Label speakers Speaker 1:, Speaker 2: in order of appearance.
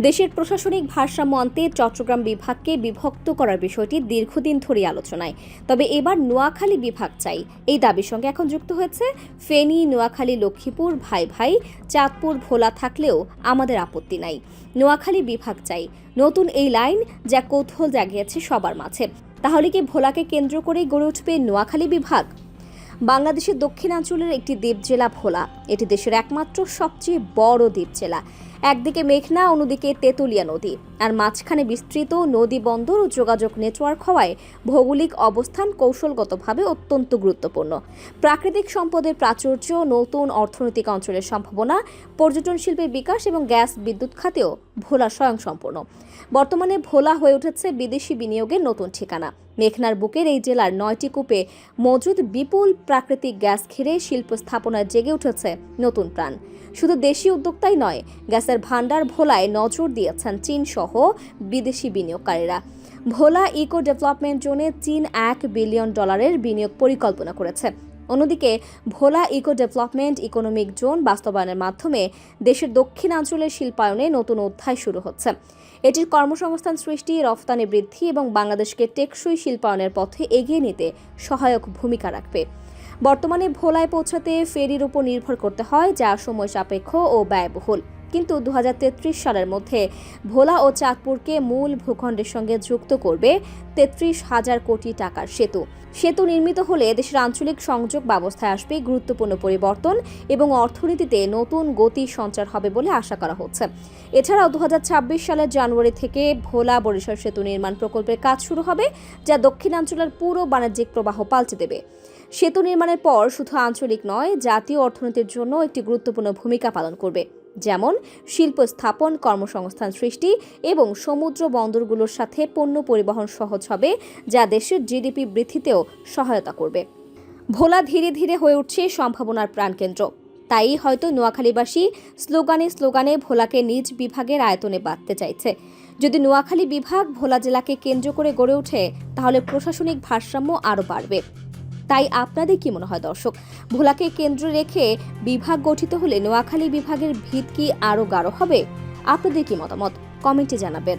Speaker 1: দেশের প্রশাসনিক ভারসাম্য আনতে চট্টগ্রাম বিভাগকে বিভক্ত করার বিষয়টি দীর্ঘদিন ধরে আলোচনায়। তবে এবার নোয়াখালী বিভাগ চাই। এই দাবির সঙ্গে এখন যুক্ত হয়েছে ফেনী, নোয়াখালী, লক্ষ্মীপুর, ভাই ভাই, চাঁদপুর, ভোলা থাকলেও আমাদের আপত্তি নাই। নোয়াখালী বিভাগ চাই। নতুন এই লাইন যা কৌতূহল জাগিয়েছে সবার মাঝে। তাহলে কি ভোলাকে কেন্দ্র করেই গড়ে উঠবে নোয়াখালী বিভাগ? বাংলাদেশের দক্ষিণাঞ্চলের একটি দ্বীপ জেলা ভোলা। এটি দেশের একমাত্র সবচেয়ে বড় দ্বীপ জেলা। একদিকে মেঘনা, অন্যদিকে তেঁতুলিয়া নদী। আর মাঝখানে বিস্তৃত নদী বন্দর ও যোগাযোগ নেটওয়ার্ক হওয়ায় ভৌগোলিক অবস্থান কৌশলগতভাবে অত্যন্ত গুরুত্বপূর্ণ। প্রাকৃতিক সম্পদের প্রাচুর্য, নতুন অর্থনৈতিক অঞ্চলের সম্ভাবনা, পর্যটন শিল্পের বিকাশ এবং গ্যাস বিদ্যুৎ খাতেও ভোলা স্বয়ংসম্পূর্ণ। বর্তমানে ভোলা হয়ে উঠেছে বিদেশি বিনিয়োগের নতুন ঠিকানা। মেঘনার বুকের এই জেলার নয়টি কূপে মজুদ বিপুল প্রাকৃতিক গ্যাস ঘিরে শিল্প স্থাপনায় জেগে উঠেছে নতুন প্রাণ। শুধু দেশি উদ্যোক্তাই নয়, গ্যাসের ভাণ্ডার ভোলায় নজর দিয়েছেন চীন সহ বিদেশি বিনিয়োগকারীরা। ভোলা ইকো ডেভেলপমেন্ট জোনে চীন এক বিলিয়ন ডলারের বিনিয়োগ পরিকল্পনা করেছে। অন্যদিকে, Bhola eco development economic zone বাস্তবায়নের মাধ্যমে দেশের দক্ষিণাঞ্চলের শিল্পায়নে নতুন অধ্যায় শুরু হচ্ছে। এটির কর্মসংস্থান সৃষ্টি, রফতানি বৃদ্ধি এবং বাংলাদেশকে টেকসই শিল্পায়নের পথে এগিয়ে নিতে সহায়ক ভূমিকা রাখবে। বর্তমানে ভোলায় পৌঁছাতে ফেরির উপর নির্ভর করতে হয়, যা সময় সাপেক্ষ ও ব্যয়বহুল। কিন্তু দু হাজার তেত্রিশ সালের মধ্যে ভোলা ও চাঁদপুরকে মূল ভূখণ্ডের সঙ্গে যুক্ত করবে তেত্রিশ হাজার কোটি টাকার সেতু। সেতু নির্মিত হলে দেশের আঞ্চলিক সংযোগ ব্যবস্থায় আসবে গুরুত্বপূর্ণ পরিবর্তন এবং অর্থনীতিতে নতুন গতি সঞ্চার হবে বলে আশা করা হচ্ছে। এছাড়াও দু হাজার ছাব্বিশ সালের জানুয়ারি থেকে ভোলা বরিশাল সেতু নির্মাণ প্রকল্পের কাজ শুরু হবে, যা দক্ষিণাঞ্চলের পুরো বাণিজ্যিক প্রবাহ পাল্টে দেবে। সেতু নির্মাণের পর শুধু আঞ্চলিক নয়, জাতীয় অর্থনীতির জন্য একটি গুরুত্বপূর্ণ ভূমিকা পালন করবে। যেমন শিল্প স্থাপন, কর্মসংস্থান সৃষ্টি এবং সমুদ্র বন্দরগুলোর সাথে পণ্য পরিবহন সহজ হবে, যা দেশের জিডিপি বৃদ্ধিতেও সহায়তা করবে। ভোলা ধীরে ধীরে হয়ে উঠছে সম্ভাবনার প্রাণকেন্দ্র। তাই হয়তো নোয়াখালীবাসী স্লোগানে স্লোগানে ভোলাকে নিজ বিভাগের আয়তনে বাঁধতে চাইছে। যদি নোয়াখালী বিভাগ ভোলা জেলাকে কেন্দ্র করে গড়ে ওঠে, তাহলে প্রশাসনিক ভারসাম্য আরও বাড়বে। তাই আপনাদের কি মনে হয়, দর্শক? ভোলাকে কেন্দ্র রেখে বিভাগ গঠিত হলে নোয়াখালী বিভাগের ভিত কি আরও গাঢ় হবে? আপনাদের কি মতামত? কমেন্টে জানাবেন।